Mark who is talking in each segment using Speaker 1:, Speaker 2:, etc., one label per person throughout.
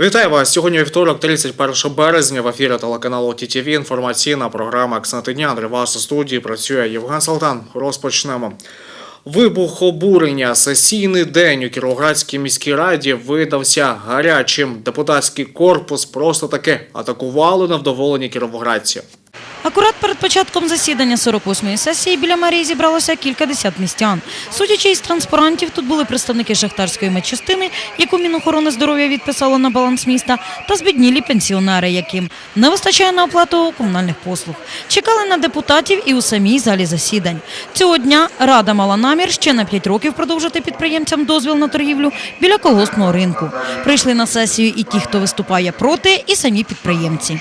Speaker 1: Вітаю вас! Сьогодні вівторок, 31 березня. В ефірі телеканалу ТТВ інформаційна програма «Акценти дня». Для вас у студії працює Євген Салтан. Розпочнемо. Вибух обурення. Сесійний день у Кіровоградській міській раді видався гарячим. Депутатський корпус просто таки атакували невдоволені кіровоградці.
Speaker 2: Акурат перед початком засідання 48-ї сесії біля мерії зібралося кількадесят містян. Судячи із транспарантів, тут були представники шахтарської медчастини, яку Мінохорони здоров'я відписало на баланс міста, та збіднілі пенсіонери, яким не вистачає на оплату комунальних послуг. Чекали на депутатів і у самій залі засідань. Цього дня рада мала намір ще на 5 років продовжити підприємцям дозвіл на торгівлю біля колгоспного ринку. Прийшли на сесію і ті, хто виступає проти, і самі підприємці.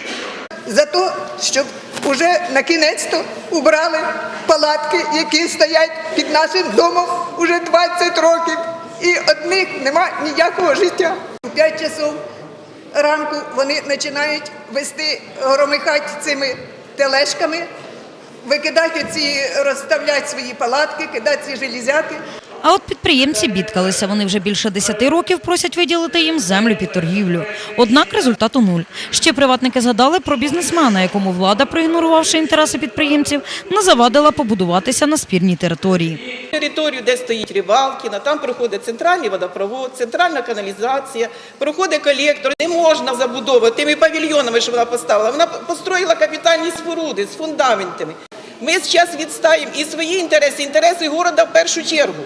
Speaker 3: за те, щоб уже на кінець-то убрали палатки, які стоять під нашим домом уже 20 років. І від них нема ніякого життя. У 5 часов ранку вони починають вести громихати цими тележками, викидати ці, розставляти свої палатки, кидати ці железяки.
Speaker 2: А от підприємці бідкалися. Вони вже більше 10 років просять виділити їм землю під торгівлю. Однак результату нуль. Ще приватники згадали про бізнесмена, якому влада, проігнорувавши інтереси підприємців, не завадила побудуватися на спірній території.
Speaker 4: Територію, де стоїть Рибалкіна, там проходить центральний водопровод, центральна каналізація, проходить колектор. Не можна забудовувати тими павільйонами, що вона поставила. Вона построїла капітальні споруди з фундаментами. Ми зараз відстаємо і свої інтереси, інтереси міста в першу чергу.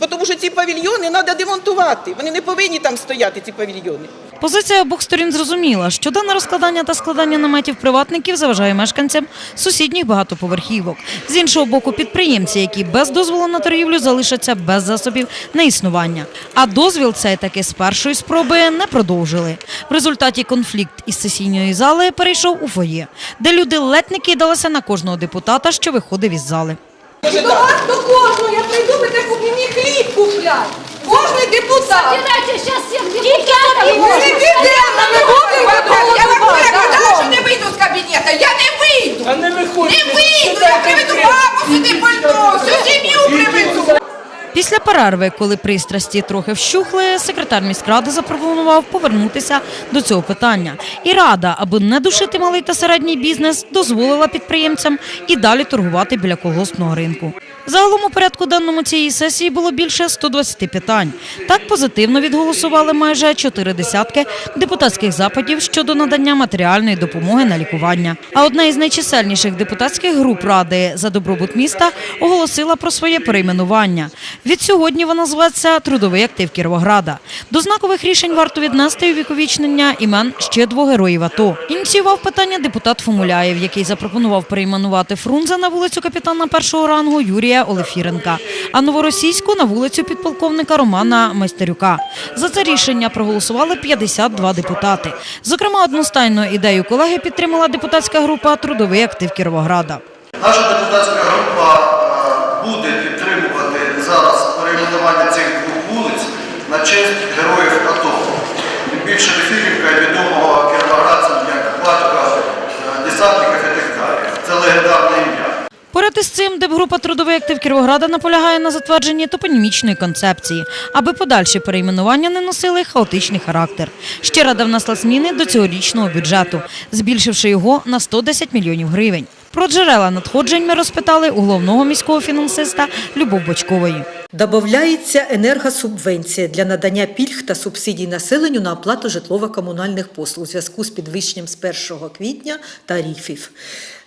Speaker 4: Бо Тому що ці павільйони треба демонтувати. Вони не повинні там стояти, ці павільйони.
Speaker 2: Позиція обох сторін зрозуміла, що дане розкладання та складання наметів приватників заважає мешканцям сусідніх багатоповерхівок. З іншого боку, підприємці, які без дозволу на торгівлю залишаться без засобів на існування. А дозвіл цей таки з першої спроби не продовжили. В результаті конфлікт із сесійної зали перейшов у фоє, де люди ледь не кидалися на кожного депутата, що виходив із зали.
Speaker 5: До вас до кожного я прийду, ви куплять. Кожний депутат.
Speaker 6: Собирайте сейчас всех депутатов.
Speaker 5: Ми не підемо, ми будемо. Я вам не казала, що не вийду з кабінету. Я не вийду.
Speaker 7: А не виходь.
Speaker 5: Не вийду. Я приведу маму сюди пальто, всю сім'ю приведу.
Speaker 2: Після перерви, коли пристрасті трохи вщухли, секретар міськради запропонував повернутися до цього питання. І рада, аби не душити малий та середній бізнес, дозволила підприємцям і далі торгувати біля колгоспного ринку. Загалом у порядку денному цієї сесії було більше 120 питань. Так позитивно відголосували майже чотири десятки депутатських запитів щодо надання матеріальної допомоги на лікування. А одна із найчисельніших депутатських груп ради за добробут міста оголосила про своє перейменування. Від сьогодні вона зветься Трудовий актив Кіровограда. До знакових рішень варто віднести увіковічнення імен ще двох героїв АТО. Ініціював питання депутат Фомуляєв, який запропонував перейменувати Фрунзе на вулицю капітана першого рангу Юрія Олефіренка, а новоросійську на вулицю підполковника Романа Майстерюка. За це рішення проголосували 52 депутати. Зокрема, одностайну ідею колеги підтримала депутатська група Трудовий актив Кіровограда.
Speaker 8: Наша депутатська група е, буде підтримувати зараз перейменування цих двох вулиць на честь героїв АТО. Тим більше Лефірівка відомого кіровоградцям як батька е, десантників і так далі. Це легендарне ім'я.
Speaker 2: Поряд із цим, депгрупа «Трудовий актив Кіровограда» наполягає на затвердженні топонімічної концепції, аби подальші перейменування не носили хаотичний характер. Ще рада внесла зміни до цьогорічного бюджету, збільшивши його на 110 мільйонів гривень. Про джерела надходжень ми розпитали у головного міського фінансиста Любов Бочкової.
Speaker 9: Добавляється енергосубвенція для надання пільг та субсидій населенню на оплату житлово-комунальних послуг у зв'язку з підвищенням з 1 квітня тарифів.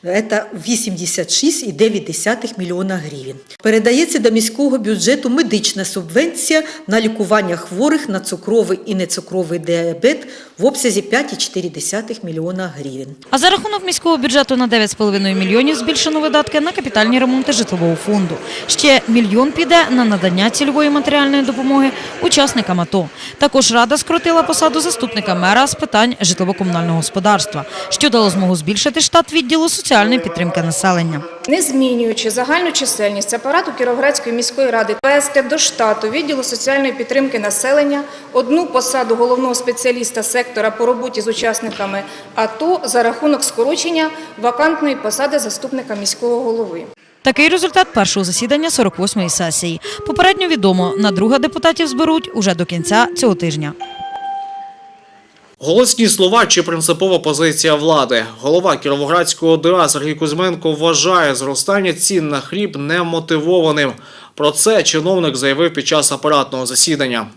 Speaker 9: Це 86,9 мільйона гривень. Передається до міського бюджету медична субвенція на лікування хворих на цукровий і нецукровий діабет в обсязі 5,4 мільйона гривень.
Speaker 2: А за рахунок міського бюджету на 9,5 мільйонів збільшено видатки на капітальні ремонти житлового фонду. Ще мільйон піде на надання цільової матеріальної допомоги учасникам АТО. Також рада скоротила посаду заступника мера з питань житлово-комунального господарства, що дало змогу збільшити штат відділу соціальної підтримки населення.
Speaker 10: Не змінюючи загальну чисельність апарату Кіровоградської міської ради, ввести до штату відділу соціальної підтримки населення одну посаду головного спеціаліста сектора по роботі з учасниками АТО за рахунок скорочення вакантної посади заступника міського голови.
Speaker 2: Такий результат першого засідання 48-ї сесії. Попередньо відомо, на друге депутатів зберуть уже до кінця цього тижня.
Speaker 1: Голосні слова чи принципова позиція влади. Голова Кіровоградського ОДА Сергій Кузьменко вважає зростання цін на хліб немотивованим. Про це чиновник заявив під час апаратного засідання.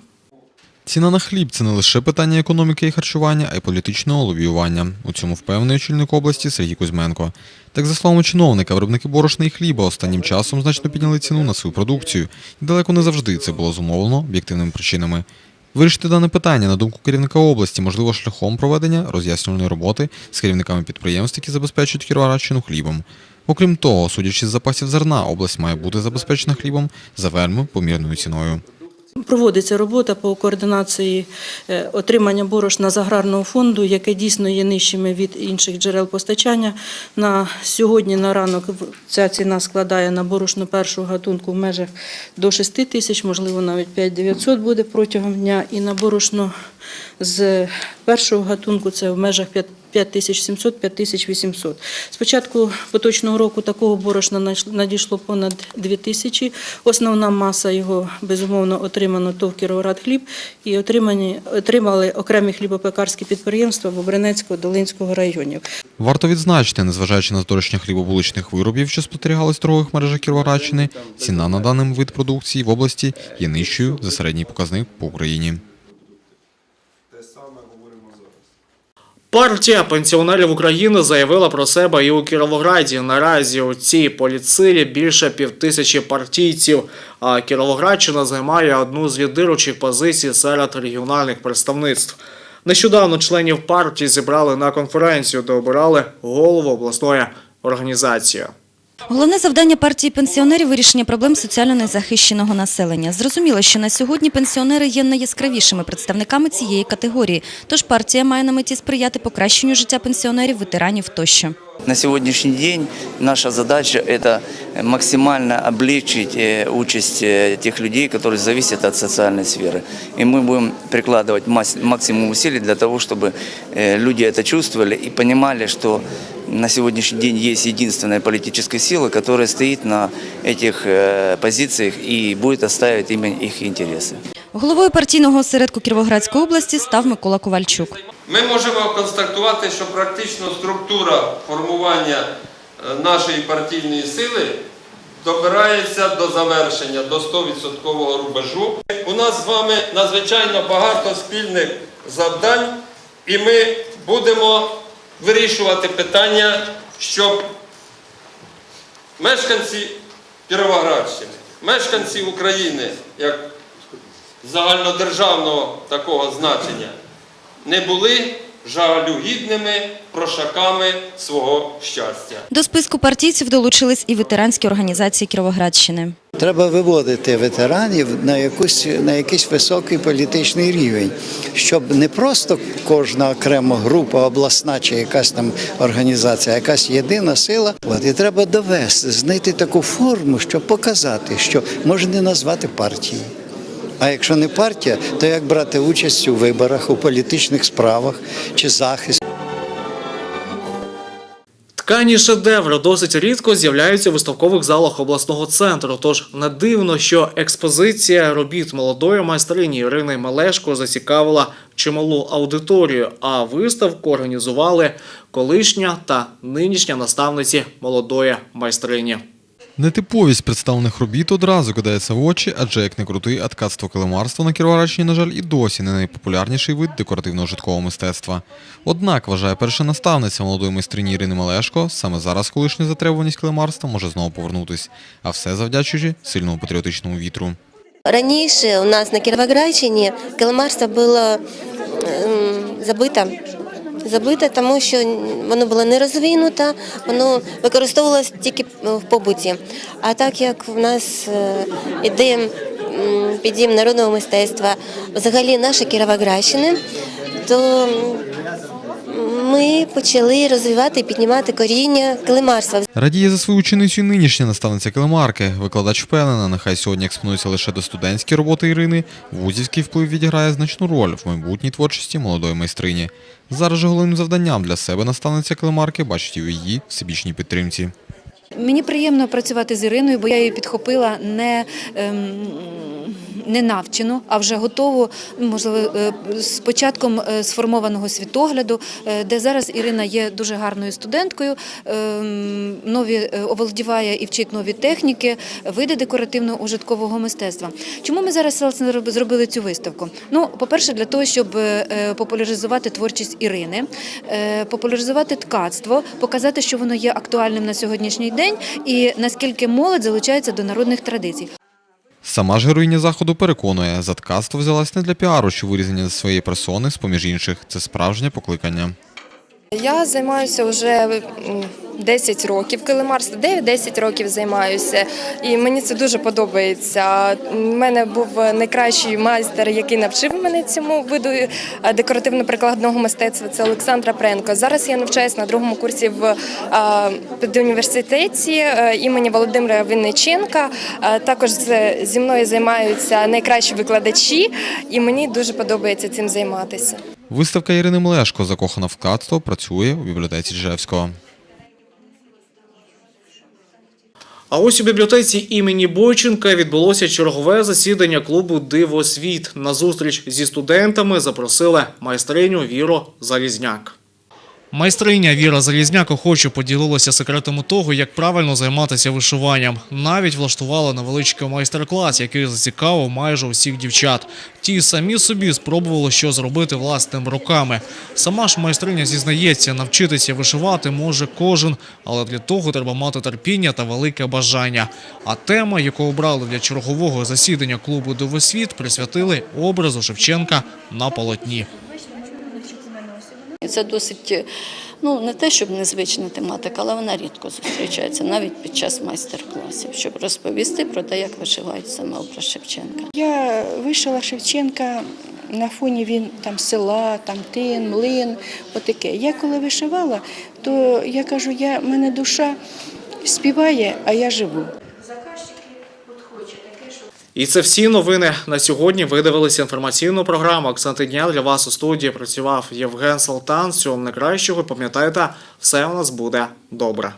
Speaker 7: Ціна на хліб це не лише питання економіки і харчування, а й політичного лобіювання. У цьому впевнений очільник області Сергій Кузьменко. Так, за словами чиновника, виробники борошна і хліба останнім часом значно підняли ціну на свою продукцію, і далеко не завжди це було зумовлено об'єктивними причинами. Вирішити дане питання, на думку керівника області, можливо шляхом проведення роз'яснювальної роботи з керівниками підприємств, які забезпечують Кіровоградщину хлібом. Окрім того, судячи з запасів зерна, область має бути забезпечена хлібом за вельми помірною ціною.
Speaker 11: Проводиться робота по координації е, отримання борошна з аграрного фонду, яке дійсно є нижчими від інших джерел постачання. На сьогодні на ранок ця ціна складає на борошно першого гатунку в межах до 6 тисяч, можливо, навіть 5900 буде протягом дня. І на борошно з першого гатунку це в межах 5700-5800. З початку поточного року такого борошна надійшло понад 2 тисячі. Основна маса його, безумовно, отримано ТОВ «Кіровоградхліб» і отримані, отримали окремі хлібопекарські підприємства Бобринецького, Долинського районів.
Speaker 7: Варто відзначити, незважаючи на здорожчання хлібобуличних виробів, що спостерігалось в торгових мережах Кіровоградщини, ціна на даний вид продукції в області є нижчою за середній показник по Україні.
Speaker 1: Партія пенсіонерів України заявила про себе і у Кіровограді. Наразі у цій поліцилі більше півтисячі партійців, а Кіровоградщина займає одну з лідиручих позицій серед регіональних представництв. Нещодавно членів партії зібрали на конференцію, де обирали голову обласної організації.
Speaker 6: Головне завдання партії пенсіонерів – вирішення проблем соціально незахищеного населення. Зрозуміло, що на сьогодні пенсіонери є найяскравішими представниками цієї категорії, тож партія має на меті сприяти покращенню життя пенсіонерів, ветеранів тощо.
Speaker 12: На сегодняшний день наша задача – это максимально облегчить э, участь э, тех людей, которые зависят от социальной сферы. И мы будем прикладывать мас- максимум усилий для того, чтобы э, люди это чувствовали и понимали, что на сегодняшний день есть единственная политическая сила, которая стоит на этих э, позициях и будет отстаивать именно их интересы.
Speaker 6: Головою партійного осередку Кіровоградської області став Микола Ковальчук.
Speaker 13: Ми можемо констатувати, що практично структура формування е, нашої партійної сили добирається до завершення, до 100% рубежу. У нас з вами надзвичайно багато спільних завдань, і ми будемо вирішувати питання, щоб мешканці Кіровоградщини, мешканці України, як загальнодержавного такого значення, не були жалюгідними прошаками свого щастя.
Speaker 6: До списку партійців долучились і ветеранські організації Кіровоградщини.
Speaker 14: Треба виводити ветеранів на якусь на якийсь високий політичний рівень, щоб не просто кожна окрема група, обласна чи якась там організація, якась єдина сила. От і треба довести, знайти таку форму, щоб показати, що можна не назвати партією. А якщо не партія, то як брати участь у виборах, у політичних справах чи захист.
Speaker 1: Ткані шедеври досить рідко з'являються у виставкових залах обласного центру. Тож не дивно, що експозиція робіт молодої майстрині Ірини Мелешко зацікавила чималу аудиторію. А виставку організували колишня та нинішня наставниці молодої майстрині.
Speaker 7: Нетиповість представлених робіт одразу кидається в очі, адже як не крутий, а ткацтво килимарства на Кіровоградщині, на жаль, і досі не найпопулярніший вид декоративного житкового мистецтва. Однак, вважає перша наставниця молодої майстрині Ірини Малешко, саме зараз колишня затребуваність килимарства може знову повернутись, а все завдячуючи сильному патріотичному вітру.
Speaker 15: Раніше у нас на Кіровоградщині каламарство було ем, забито. Забите, тому що воно було не розвинуте, воно використовувалося тільки в побуті. А так як в нас е, іде підім народного мистецтва, взагалі наші Кіровоградщини, то ми почали розвивати і піднімати коріння килимарства.
Speaker 7: Радіє за свою ученицю нинішня наставниця килимарки. Викладач впевнена, нехай сьогодні експонується лише до студентські роботи Ірини. Вузівський вплив відіграє значну роль в майбутній творчості молодої майстрині. Зараз же головним завданням для себе наставниця килимарки бачить у її всебічній підтримці.
Speaker 16: Мені приємно працювати з Іриною, бо я її підхопила не, ем, не навчену, а вже готову, можливо, е, з початком е, сформованого світогляду, е, де зараз Ірина є дуже гарною студенткою, ем, нові оволодіває і вчить нові техніки, види декоративно-ужиткового мистецтва. Чому ми зараз зробили цю виставку? Ну, по-перше, для того, щоб популяризувати творчість Ірини, популяризувати ткацтво, показати, що воно є актуальним на сьогоднішній день і наскільки молодь залучається до народних традицій.
Speaker 7: Сама ж героїня заходу переконує, за ткацтво взялась не для піару чи вирізання своєї персони, з-поміж інших. Це справжнє покликання.
Speaker 17: Я займаюся вже 10 років килимарством, 9-10 років займаюся, і мені це дуже подобається. У мене був найкращий майстер, який навчив мене цьому виду е, декоративно-прикладного мистецтва. Це Олександра Пренко. Зараз я навчаюся на другому курсі в педуніверситеті е, імені Володимира Винниченка. Е, Також зі мною займаються найкращі викладачі, і мені дуже подобається цим займатися.
Speaker 7: Виставка Ірини Млешко «Закохана в катство. працює у бібліотеці Джевського.
Speaker 1: А ось у бібліотеці імені Бойченка відбулося чергове засідання клубу Дивосвіт. На зустріч зі студентами запросили майстриню Віру Залізняк. Майстриня Віра Залізняк охоче поділилася секретами того, як правильно займатися вишиванням. Навіть влаштувала невеличкий майстер-клас, який зацікавив майже усіх дівчат. Ті самі собі спробували що зробити власними руками. Сама ж майстриня зізнається, навчитися вишивати може кожен, але для того треба мати терпіння та велике бажання. А тема, яку обрали для чергового засідання клубу Дивосвіт, присвятили образу Шевченка на полотні.
Speaker 18: Це досить, ну не те, щоб незвична тематика, але вона рідко зустрічається навіть під час майстер-класів, щоб розповісти про те, як вишивають саме образ Шевченка.
Speaker 19: Я вишила Шевченка на фоні він там села, там тин, млин, отаке. Я коли вишивала, то я кажу, я мене душа співає, а я живу.
Speaker 1: І це всі новини на сьогодні. Ви дивилися інформаційну програму «Акценти дня». Для вас у студії працював Євген Салтан. Всього найкращого. Пам'ятайте, все у нас буде добре.